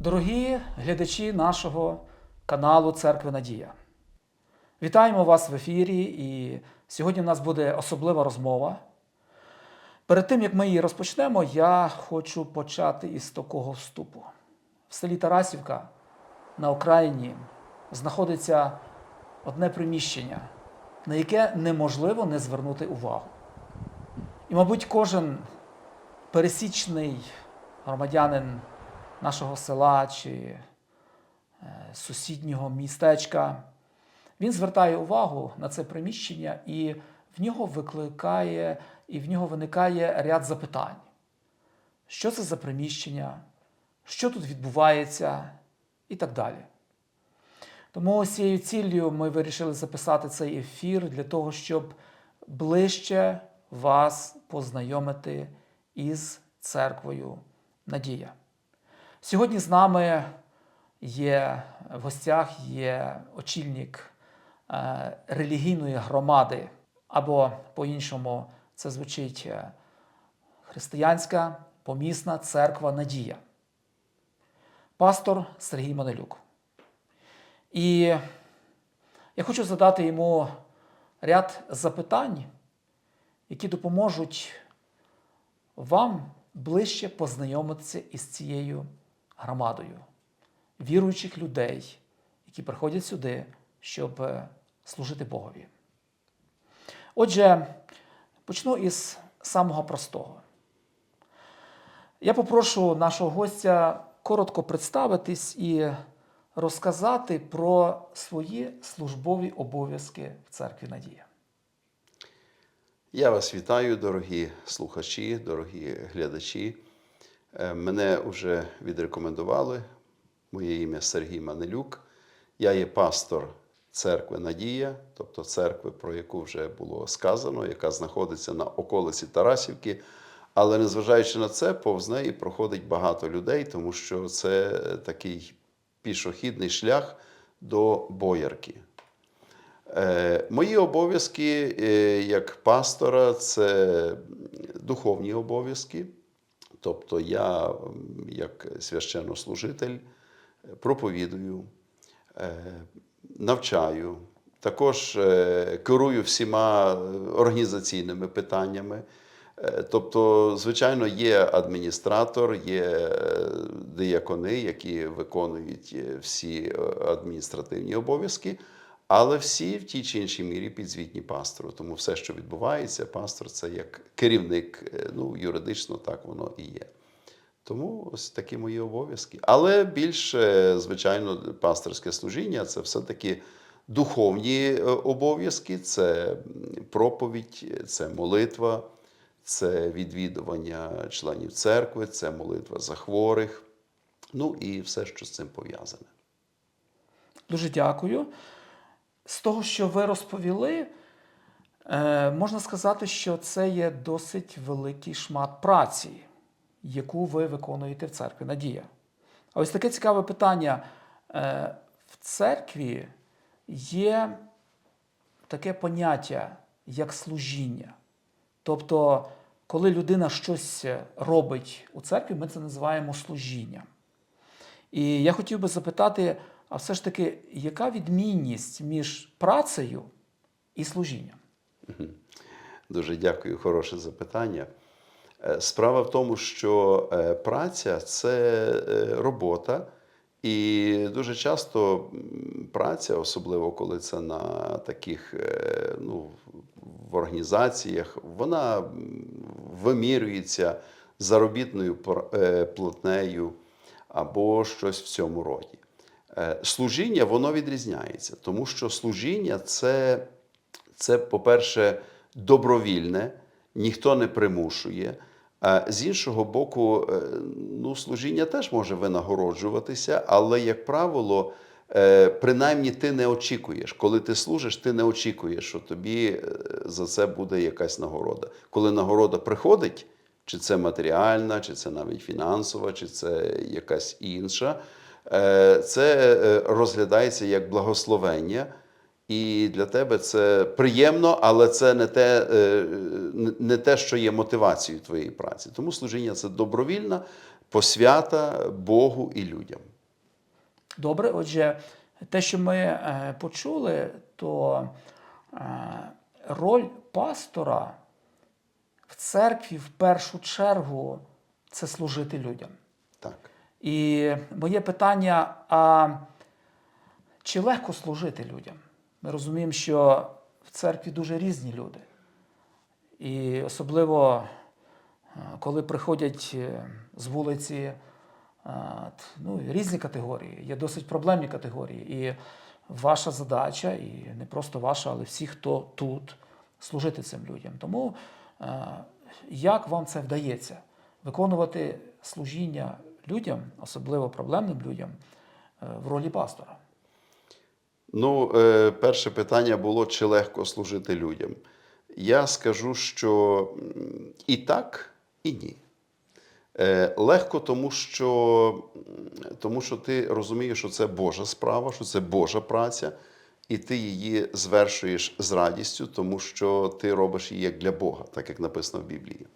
Дорогі глядачі нашого каналу Церкви Надія. Вітаємо вас в ефірі, і сьогодні в нас буде особлива розмова. Перед тим, як ми її розпочнемо, я хочу почати із такого вступу. В селі Тарасівка на Україні знаходиться одне приміщення, на яке неможливо не звернути увагу. І, мабуть, кожен пересічний громадянин нашого села чи е, сусіднього містечка, він звертає увагу на це приміщення і в нього викликає, і в нього виникає ряд запитань. Що це за приміщення? Що тут відбувається? І так далі. Тому з цією ціллю ми вирішили записати цей ефір для того, щоб ближче вас познайомити із церквою Надія. Сьогодні з нами є в гостях є очільник е, релігійної громади, або по-іншому це звучить е, Християнська помісна церква Надія, пастор Сергій Манелюк. І я хочу задати йому ряд запитань, які допоможуть вам ближче познайомитися із цією громадою віруючих людей, які приходять сюди, щоб е, служити Богові. Отже, почну із самого простого. Я попрошу нашого гостя коротко представитись і розказати про свої службові обов'язки в церкві Надія. Я вас вітаю, дорогі слухачі, дорогі глядачі. Е, Мене вже відрекомендували. Моє ім'я Сергій Манелюк. Я є пастор церкви Надія, тобто церкви, про яку вже було сказано, яка знаходиться на околиці Тарасівки. Але незважаючи на це, повз неї проходить багато людей, тому що це такий пішохідний шлях до Боярки. Е, Мої обов'язки е, як пастора це духовні обов'язки. Тобто я, як священнослужитель, проповідую, е, навчаю, також керую всіма організаційними питаннями. Тобто, звичайно, є адміністратор, є диякони, які виконують всі адміністративні обов'язки, але всі в тій чи іншій мірі підзвітні пастору. Тому все, що відбувається, пастор це як керівник, е, ну, юридично так воно і є. Тому ось такі мої обов'язки. Але більше, звичайно, пасторське служіння це все-таки духовні е, обов'язки, це проповідь, це молитва, це відвідування членів церкви, це молитва за хворих, ну і все, що з цим пов'язане. Дуже дякую. З того, що ви розповіли, е, можна сказати, що це є досить великий шмат праці, яку ви виконуєте в церкві Надія. А ось таке цікаве питання. Е, В церкві є таке поняття, як служіння. Тобто, коли людина щось робить у церкві, ми це називаємо служінням. І я хотів би запитати, а все ж таки, яка відмінність між працею і служінням? Дуже дякую, хороше запитання. Е, Справа в тому, що е, праця це е, робота, і дуже часто праця, особливо коли це на таких ну, в організаціях, вона вимірюється заробітною платнею або щось в цьому роді. Е, Служіння воно відрізняється, тому що служіння це, це по-перше, добровільне, ніхто не примушує. А з іншого боку, е, ну, служіння теж може винагороджуватися, але, як правило, е, принаймні ти не очікуєш. Коли ти служиш, ти не очікуєш, що тобі е, за це буде якась нагорода. Коли нагорода приходить, чи це матеріальна, чи це навіть фінансова, чи це якась інша, е, це е, розглядається як благословення. І для тебе це приємно, але це не те, е, не- те, що є мотивацією твоєї праці. Тому служіння це добровільна посвята Богу і людям. Добре, отже, те, що ми е, почули, то е, роль пастора в церкві в першу чергу це служити людям. І моє питання: а чи легко служити людям? Ми розуміємо, що в церкві дуже різні люди. І особливо, е, коли приходять е, з вулиці е, ну, різні категорії, є досить проблемні категорії. І ваша задача, і не просто ваша, але всі, хто тут, служити цим людям. Тому як вам це вдається? Виконувати служіння людям, особливо проблемним людям, е, в ролі пастора? Ну, е, перше питання було, чи легко служити людям. Я скажу, що і так, і ні. Е, Легко, тому що, тому що ти розумієш, що це Божа справа, що це Божа праця, і ти її звершуєш з радістю, тому що ти робиш її як для Бога, так як написано в Біблії.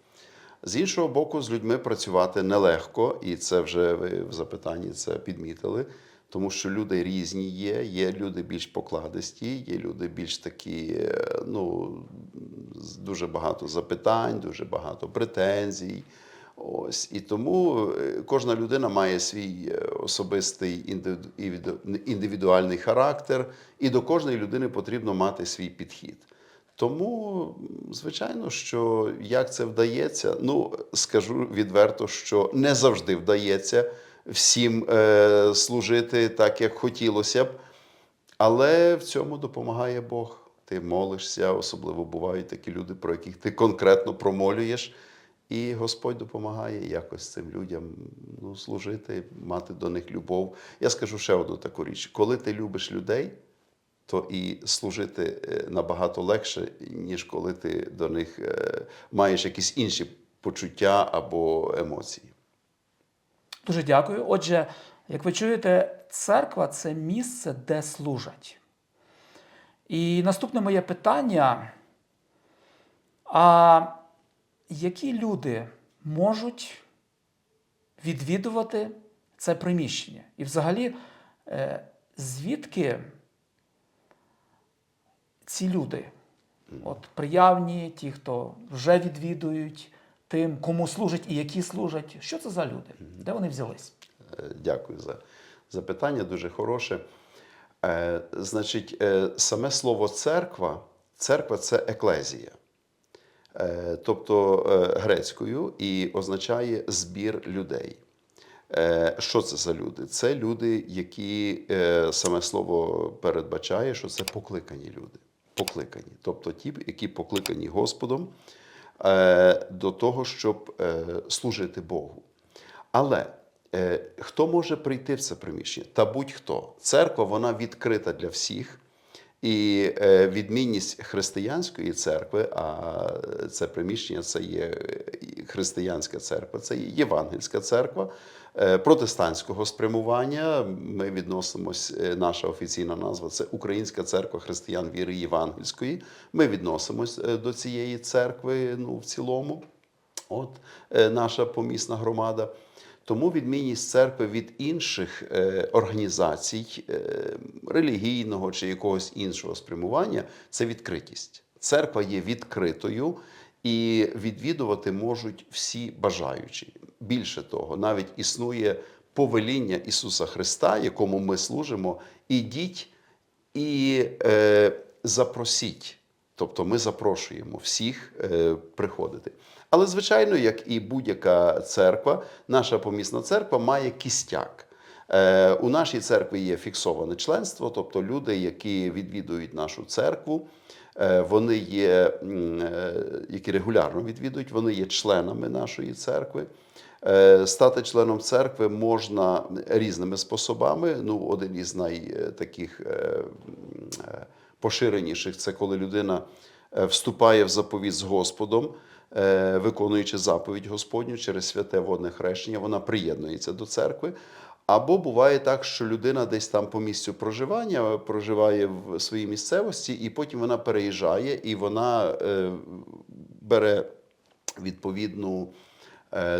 З іншого боку, з людьми працювати нелегко, і це вже ви в запитанні це підмітили, тому що люди різні є. Є люди більш покладисті, є люди більш такі, е, ну, дуже багато запитань, дуже багато претензій. Ось і тому е, кожна людина має свій е, особистий індивіду- індивіду- індивідуальний характер, і до кожної людини потрібно мати свій підхід. Тому, звичайно, що як це вдається, ну скажу відверто, що не завжди вдається всім е, служити так, як хотілося б, але в цьому допомагає Бог. Ти молишся, особливо бувають такі люди, про яких ти конкретно промолюєш, і Господь допомагає якось цим людям ну, служити, мати до них любов. Я скажу ще одну таку річ: коли ти любиш людей, то і служити е, набагато легше, ніж коли ти до них е, маєш якісь інші почуття або емоції. Дуже дякую. Отже, як ви чуєте, церква це місце, де служать. І наступне моє питання: а які люди можуть відвідувати це приміщення? І взагалі, е, звідки ці люди? От приявні, ті, хто вже відвідують, тим, кому служать і які служать. Що це за люди? Де вони взялись? Е, Дякую за запитання, дуже хороше. Е, Значить, е, саме слово церква, церква це еклезія, Е, тобто е, грецькою, і означає збір людей. Е, Що це за люди? Це люди, які е, саме слово передбачає, що це покликані люди. Покликані, тобто ті, які покликані Господом е, до того, щоб е, служити Богу. Але е, хто може прийти в це приміщення? Та будь-хто. Церква вона відкрита для всіх. І відмінність християнської церкви, а це приміщення це є християнська церква, це є євангельська церква протестантського спрямування. Ми відносимось, е, наша офіційна назва це Українська церква християн віри Євангельської. Ми відносимось е, до цієї церкви ну, в цілому. От е, наша помісна громада. Тому відмінність церкви від інших е, організацій е, релігійного чи якогось іншого спрямування це відкритість. Церква є відкритою і відвідувати можуть всі бажаючі. Більше того, навіть існує повеління Ісуса Христа, якому ми служимо. Ідіть і е, запросіть. Тобто ми запрошуємо всіх е, приходити. Але, звичайно, як і будь-яка церква, наша помісна церква має кістяк. Е, у нашій церкві є фіксоване членство, тобто люди, які відвідують нашу церкву, е, вони є, е, які регулярно відвідують, вони є членами нашої церкви. Е, Стати членом церкви можна різними способами. Ну, один із найтаких поширеніших це коли людина е, вступає в заповідь з Господом, е, виконуючи заповідь Господню через святе водне хрещення, вона приєднується до церкви. Або буває так, що людина десь там по місцю проживання проживає в своїй місцевості, і потім вона переїжджає і вона е, бере відповідну е,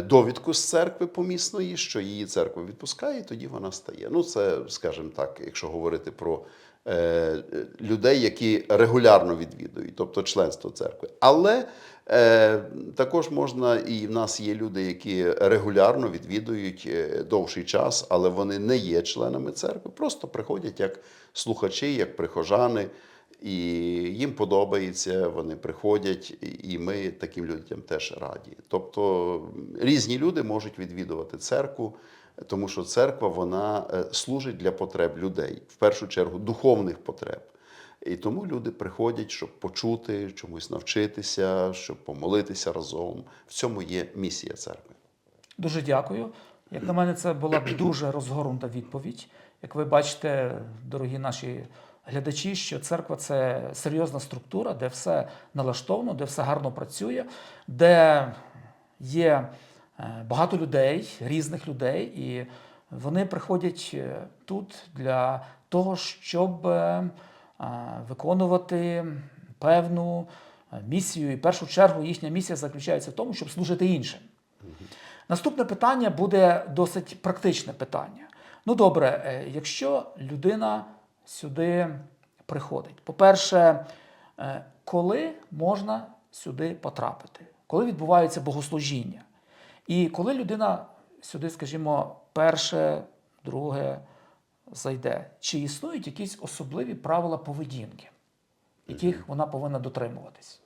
довідку з церкви помісної, що її церква відпускає, і тоді вона стає. Ну, це, скажімо так, якщо говорити про е, е, людей, які регулярно відвідують, тобто членство церкви. Але е, також можна, і в нас є люди, які регулярно відвідують е, довший час, але вони не є членами церкви, просто приходять як слухачі, як прихожани. І їм подобається, вони приходять, і ми таким людям теж раді. Тобто різні люди можуть відвідувати церкву, тому що церква вона е, служить для потреб людей, в першу чергу духовних потреб. І тому люди приходять, щоб почути, чомусь навчитися, щоб помолитися разом. В цьому є місія церкви. Дуже дякую. Як на мене, це була дуже розгорнута відповідь. Як ви бачите, дорогі наші глядачі, що церква це серйозна структура, де все налаштовано, де все гарно працює, де є е, багато людей, різних людей, і вони приходять е, тут для того, щоб е, виконувати певну місію. І в першу чергу їхня місія заключається в тому, щоб служити іншим. Наступне питання буде досить практичне питання. Ну добре, якщо людина сюди приходить, по-перше, е, коли можна сюди потрапити? Коли відбувається богослужіння? І коли людина сюди, скажімо, перше, друге зайде, чи існують якісь особливі правила поведінки, яких вона повинна дотримуватись?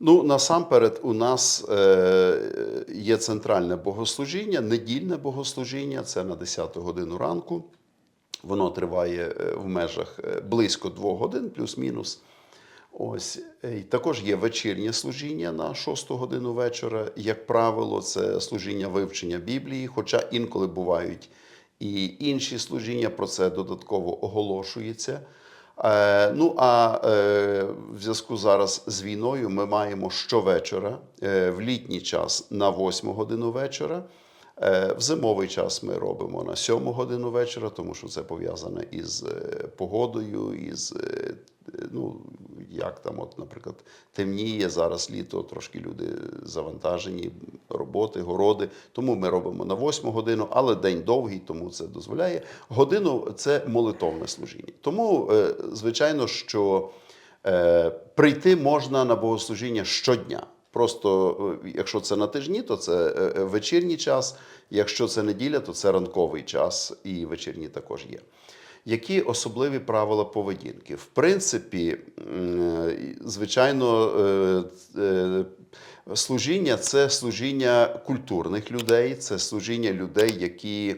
Ну, насамперед, у нас е, є центральне богослужіння, недільне богослужіння, це на 10 годину ранку. Воно триває е, в межах е, близько двох годин, плюс-мінус. Ось і також є вечірнє служіння на 6 годину вечора. Як правило, це служіння вивчення Біблії, хоча інколи бувають і інші служіння, про це додатково оголошується. Е, ну а в зв'язку зараз з війною ми маємо щовечора в літній час на 8 годину вечора. Е, В зимовий час ми робимо на 7 годину вечора, тому що це пов'язане із е, погодою, із е, ну, як там, от, наприклад, темніє зараз літо, трошки люди завантажені, роботи, городи. Тому ми робимо на 8 годину, але день довгий, тому це дозволяє. Годину це молитовне служіння. Тому, звичайно, що прийти можна на богослужіння щодня. Просто е, якщо це на тижні, то це е, е, вечірній час. Якщо це неділя, то це ранковий час, і вечірній також є. Які особливі правила поведінки? В принципі, звичайно, служіння це служіння культурних людей, це служіння людей, які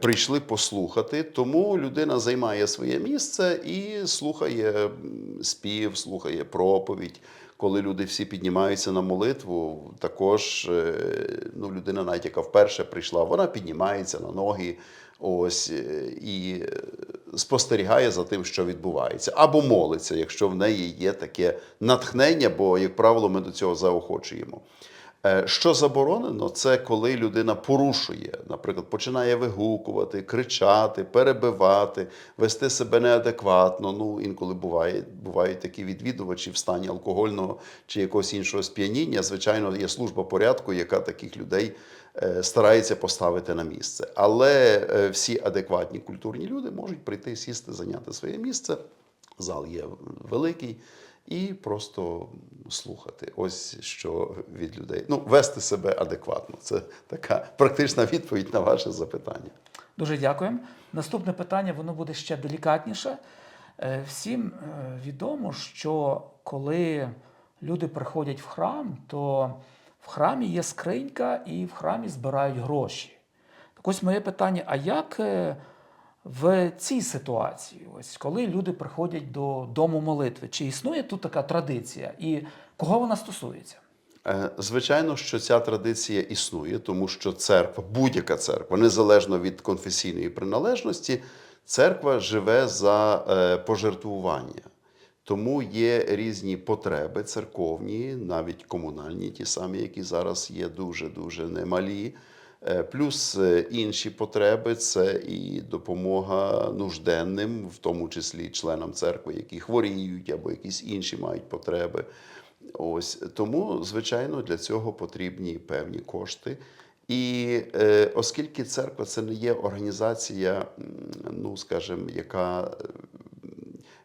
прийшли послухати. Тому людина займає своє місце і слухає спів, слухає проповідь. Коли люди всі піднімаються на молитву, також е, ну, людина, навіть яка вперше прийшла, вона піднімається на ноги ось, е, і е, спостерігає за тим, що відбувається, або молиться, якщо в неї є таке натхнення, бо, як правило, ми до цього заохочуємо. Е, Що заборонено, це коли людина порушує, наприклад, починає вигукувати, кричати, перебивати, вести себе неадекватно. Ну, інколи буває, бувають такі відвідувачі в стані алкогольного чи якогось іншого сп'яніння. Звичайно, є служба порядку, яка таких людей е, старається поставити на місце. Але е, всі адекватні культурні люди можуть прийти, сісти, зайняти своє місце. Зал є великий. І просто слухати. Ось що від людей. Ну, вести себе адекватно. Це така практична відповідь на ваше запитання. Дуже дякуємо. Наступне питання воно буде ще делікатніше. Е, Всім е, відомо, що коли люди приходять в храм, то в храмі є скринька і в храмі збирають гроші. Так ось моє питання: а як е, в цій ситуації, ось коли люди приходять до дому молитви, чи існує тут така традиція і кого вона стосується? Е, Звичайно, що ця традиція існує, тому що церква, будь-яка церква, незалежно від конфесійної приналежності, церква живе за е, пожертвування. Тому є різні потреби церковні, навіть комунальні, ті самі, які зараз є дуже-дуже немалі. Е, Плюс е, інші потреби це і допомога нужденним, в тому числі членам церкви, які хворіють або якісь інші мають потреби. Ось тому, звичайно, для цього потрібні певні кошти. І е, оскільки церква це не є організація, ну скажімо, яка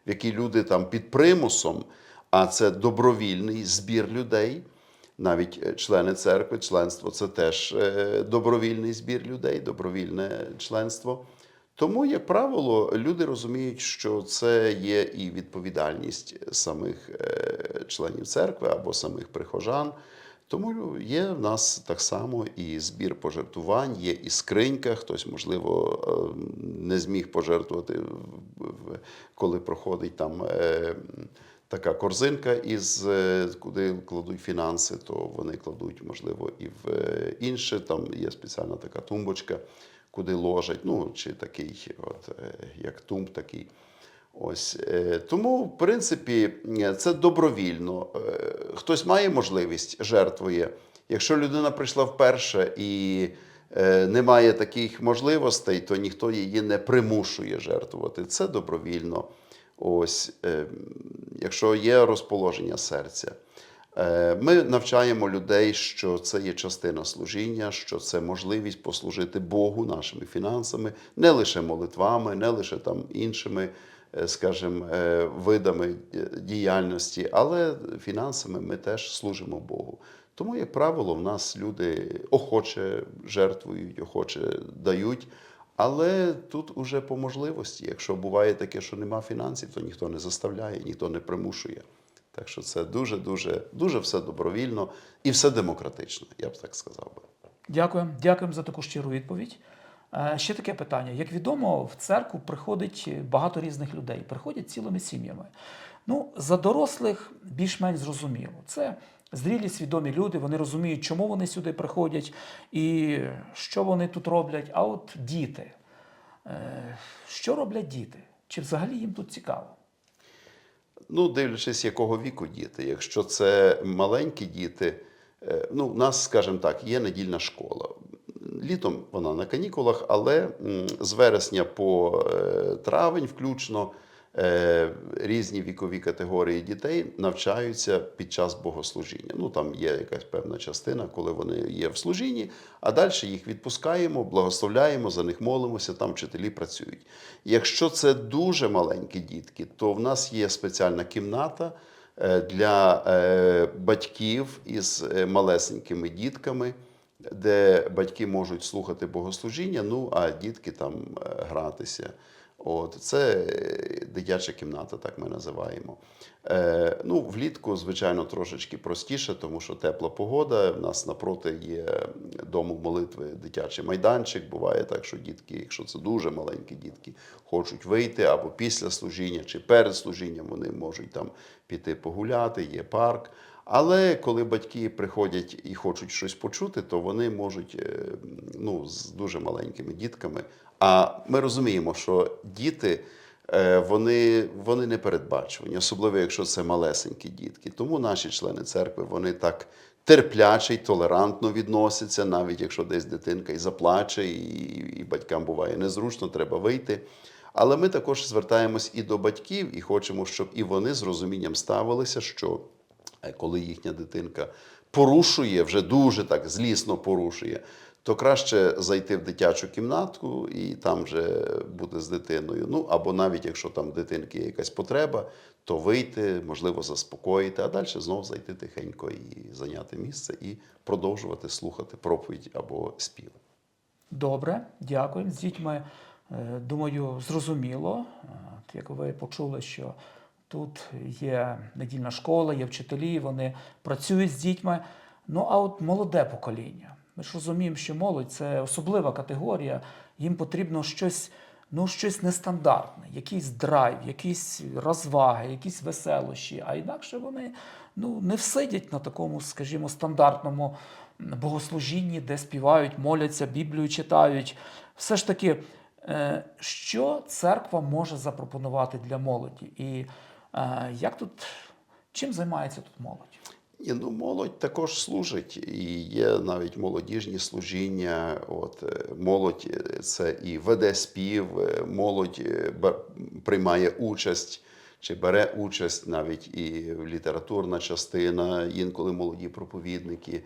в якій люди там під примусом, а це добровільний збір людей. Навіть е, члени церкви, членство це теж е, добровільний збір людей, добровільне членство. Тому, як правило, люди розуміють, що це є і відповідальність самих е, членів церкви або самих прихожан. Тому є в нас так само і збір пожертвувань, є і скринька. Хтось, можливо, не зміг пожертвувати, коли проходить там така корзинка, із е, куди кладуть фінанси, то вони кладуть, можливо, і в е, інше. Там є спеціальна така тумбочка, куди ложать. Ну чи такий, от е, як тумб такий. Ось тому, в принципі, це добровільно. Хтось має можливість, жертвує. Якщо людина прийшла вперше і е, немає таких можливостей, то ніхто її не примушує жертвувати. Це добровільно. Ось, е, якщо є розположення серця. Е, Ми навчаємо людей, що це є частина служіння, що це можливість послужити Богу нашими фінансами, не лише молитвами, не лише там іншими, е, скажімо, е, видами діяльності, але фінансами ми теж служимо Богу. Тому, як правило, в нас люди охоче жертвують, охоче дають. Але тут уже по можливості. Якщо буває таке, що нема фінансів, то ніхто не заставляє, ніхто не примушує. Так що це дуже, дуже, дуже все добровільно і все демократично, я б так сказав би. Дякую, дякуємо за таку щиру відповідь. Е, Ще таке питання. Як відомо, в церкву приходить багато різних людей, приходять цілими сім'ями. Ну, за дорослих більш-менш зрозуміло. Це зрілі, свідомі люди, вони розуміють, чому вони сюди приходять і що вони тут роблять. А от діти. Е, Що роблять діти? Чи взагалі їм тут цікаво? Ну, дивлячись, якого віку діти. Якщо це маленькі діти, е, ну, у нас, скажімо так, є недільна школа. Літом вона на канікулах, але з вересня по е, травень, включно, різні вікові категорії дітей навчаються під час богослужіння. Ну, там є якась певна частина, коли вони є в служінні, а далі їх відпускаємо, благословляємо, за них молимося, там вчителі працюють. Якщо це дуже маленькі дітки, то в нас є спеціальна кімната е, для е, батьків із е, малесенькими дітками, де батьки можуть слухати богослужіння, ну а дітки там е, гратися. От, це дитяча кімната, так ми називаємо. Е, ну, влітку, звичайно, трошечки простіше, тому що тепла погода. У нас напроти є дому молитви дитячий майданчик. Буває так, що дітки, якщо це дуже маленькі дітки, хочуть вийти або після служіння, чи перед служінням, вони можуть там піти погуляти, є парк. Але коли батьки приходять і хочуть щось почути, то вони можуть е, ну, з дуже маленькими дітками. А ми розуміємо, що діти е, вони, вони не передбачувані, особливо якщо це малесенькі дітки. Тому наші члени церкви вони так терпляче й толерантно відносяться, навіть якщо десь дитинка і заплаче, і, і батькам буває незручно, треба вийти. Але ми також звертаємось і до батьків, і хочемо, щоб і вони з розумінням ставилися, що е, коли їхня дитинка порушує, вже дуже так злісно порушує, то краще зайти в дитячу кімнатку і там вже бути з дитиною. Ну або навіть якщо там дитинки є якась потреба, то вийти, можливо, заспокоїти, а далі знов зайти тихенько і зайняти місце і продовжувати слухати проповідь або спів. Добре, дякуємо. З дітьми, е, думаю, зрозуміло. Е, от Як ви почули, що тут є недільна школа, є вчителі, вони працюють з дітьми. Ну а от молоде покоління. Ми ж розуміємо, що молодь це особлива категорія, їм потрібно щось, ну, щось нестандартне, якийсь драйв, якісь розваги, якісь веселощі. А інакше вони ну, не всидять на такому, скажімо, стандартному богослужінні, де співають, моляться, Біблію читають. Все ж таки, е, що церква може запропонувати для молоді? І е, як тут, чим займається тут молодь? Ні, ну молодь також служить, і є навіть молодіжні служіння. От е, молодь е, це і веде спів, е, молодь приймає участь чи бере участь навіть і літературна частина, інколи молоді проповідники.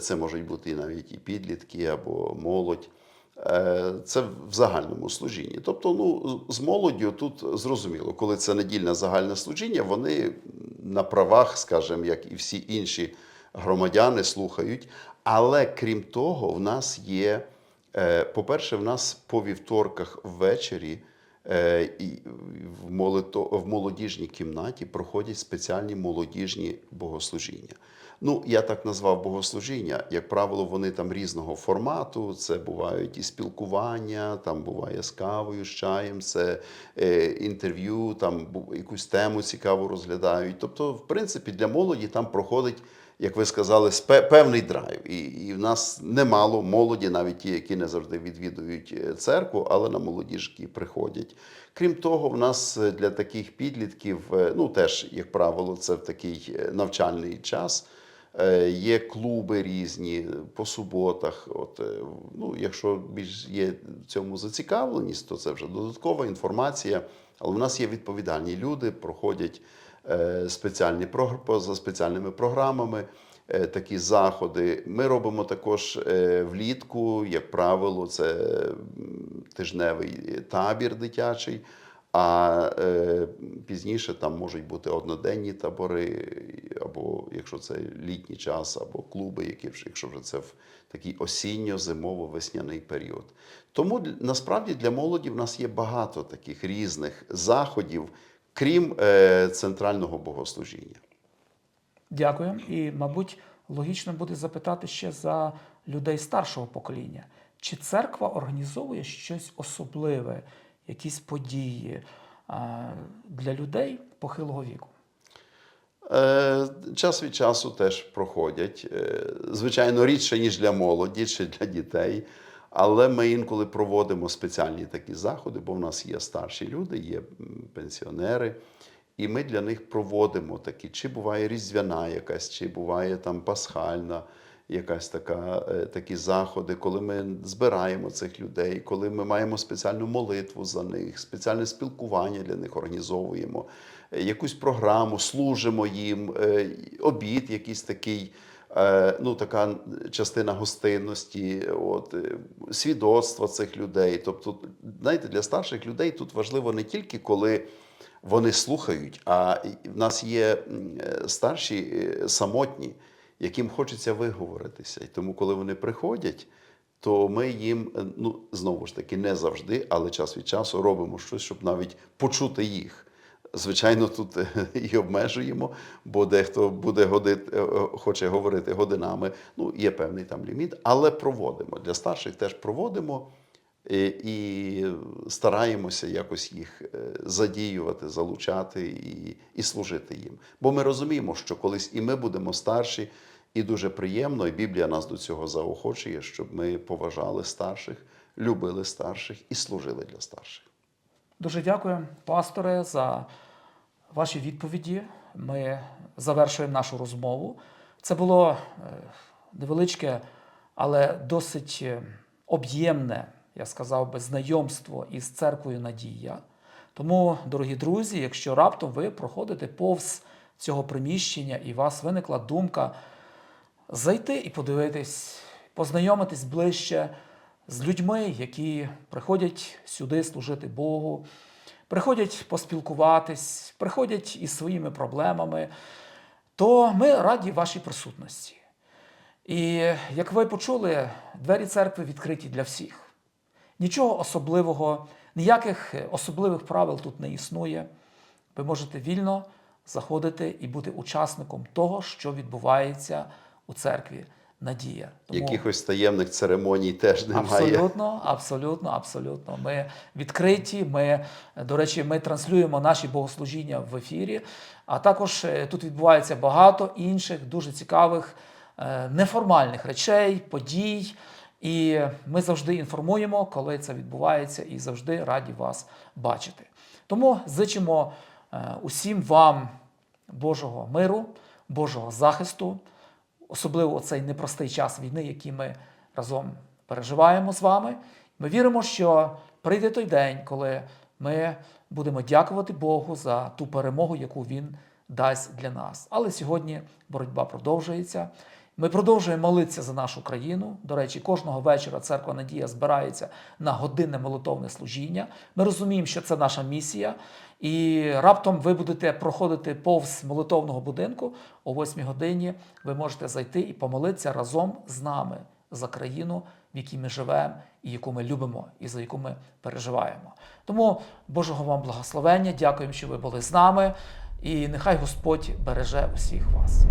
Це можуть бути навіть і підлітки або молодь. Е, Це в загальному служінні. Тобто, ну, з молоддю тут зрозуміло, коли це недільне загальне служіння, вони на правах, скажімо, як і всі інші громадяни, слухають. Але крім того, в нас є, е, по-перше, в нас по вівторках ввечері е, в молодіжній кімнаті проходять спеціальні молодіжні богослужіння. Ну, я так назвав богослужіння. Як правило, вони там різного формату. Це бувають і спілкування, там буває з кавою, з чаєм, це е, інтерв'ю, там якусь тему цікаву розглядають. Тобто, в принципі, для молоді там проходить, як ви сказали, певний драйв. І, і в нас немало молоді, навіть ті, які не завжди відвідують е, церкву, але на молодіжки приходять. Крім того, в нас е, для таких підлітків, е, ну теж, як правило, це в такий навчальний час. Е, Є клуби різні по суботах. От, е, ну, якщо більш є в цьому зацікавленість, то це вже додаткова інформація. Але в нас є відповідальні люди, проходять е, спеціальні за спеціальними програмами. Такі заходи. Ми робимо також влітку, як правило, це тижневий табір дитячий. А е, пізніше там можуть бути одноденні табори, або якщо це літній час, або клуби, які вже, якщо вже це в такий осінньо-зимово-весняний період. Тому насправді для молоді в нас є багато таких різних заходів, крім е, центрального богослужіння. Дякую. І, мабуть, логічно буде запитати ще за людей старшого покоління. Чи церква організовує щось особливе, якісь події для людей похилого віку? Е, Час від часу теж проходять. Е, Звичайно, рідше, ніж для молоді чи для дітей. Але ми інколи проводимо спеціальні такі заходи, бо в нас є старші люди, є пенсіонери. І ми для них проводимо такі, чи буває різдвяна якась, чи буває там пасхальна якась така, е, такі заходи, коли ми збираємо цих людей, коли ми маємо спеціальну молитву за них, спеціальне спілкування для них організовуємо, е, якусь програму, служимо їм, е, обід якийсь такий. Ну, така частина гостинності, от, свідоцтва цих людей. Тобто, знаєте, для старших людей тут важливо не тільки коли вони слухають, а в нас є старші самотні, яким хочеться виговоритися. І тому, коли вони приходять, то ми їм, е, ну знову ж таки, не завжди, але час від часу робимо щось, щоб навіть почути їх. Звичайно, тут е, і обмежуємо, бо дехто буде годити, е, хоче говорити годинами. Ну, є певний там ліміт, але проводимо. Для старших теж проводимо і стараємося якось їх задіювати, залучати і, і служити їм. Бо ми розуміємо, що колись і ми будемо старші, і дуже приємно, і Біблія нас до цього заохочує, щоб ми поважали старших, любили старших і служили для старших. Дуже дякую, пасторе, за ваші відповіді. Ми завершуємо нашу розмову. Це було е, невеличке, але досить е, об'ємне, я сказав би, знайомство із церквою Надія. Тому, дорогі друзі, якщо раптом ви проходите повз цього приміщення і у вас виникла думка зайти і подивитись, познайомитись ближче з людьми, які приходять сюди служити Богу, приходять поспілкуватись, приходять із своїми проблемами, то ми раді вашій присутності. І як ви почули, двері церкви відкриті для всіх. Нічого особливого, ніяких особливих правил тут не існує. Ви можете вільно заходити і бути учасником того, що відбувається у церкві Надія. Тому Якихось таємних церемоній теж немає. абсолютно, абсолютно, абсолютно. Ми відкриті. Ми, до речі, ми транслюємо наші богослужіння в ефірі. А також е, тут відбувається багато інших дуже цікавих е, неформальних речей, подій. І ми завжди інформуємо, коли це відбувається, і завжди раді вас бачити. Тому зичимо е, усім вам Божого миру, Божого захисту, особливо цей непростий час війни, який ми разом переживаємо з вами. Ми віримо, що прийде той день, коли ми будемо дякувати Богу за ту перемогу, яку Він дасть для нас. Але сьогодні боротьба продовжується. Ми продовжуємо молитися за нашу країну. До речі, кожного вечора церква Надія збирається на годинне молитовне служіння. Ми розуміємо, що це наша місія. І раптом ви будете проходити повз молитовного будинку о 8 годині. Ви можете зайти і помолитися разом з нами за країну, в якій ми живемо, і яку ми любимо, і за яку ми переживаємо. Тому Божого вам благословення. Дякуємо, що ви були з нами. І нехай Господь береже усіх вас.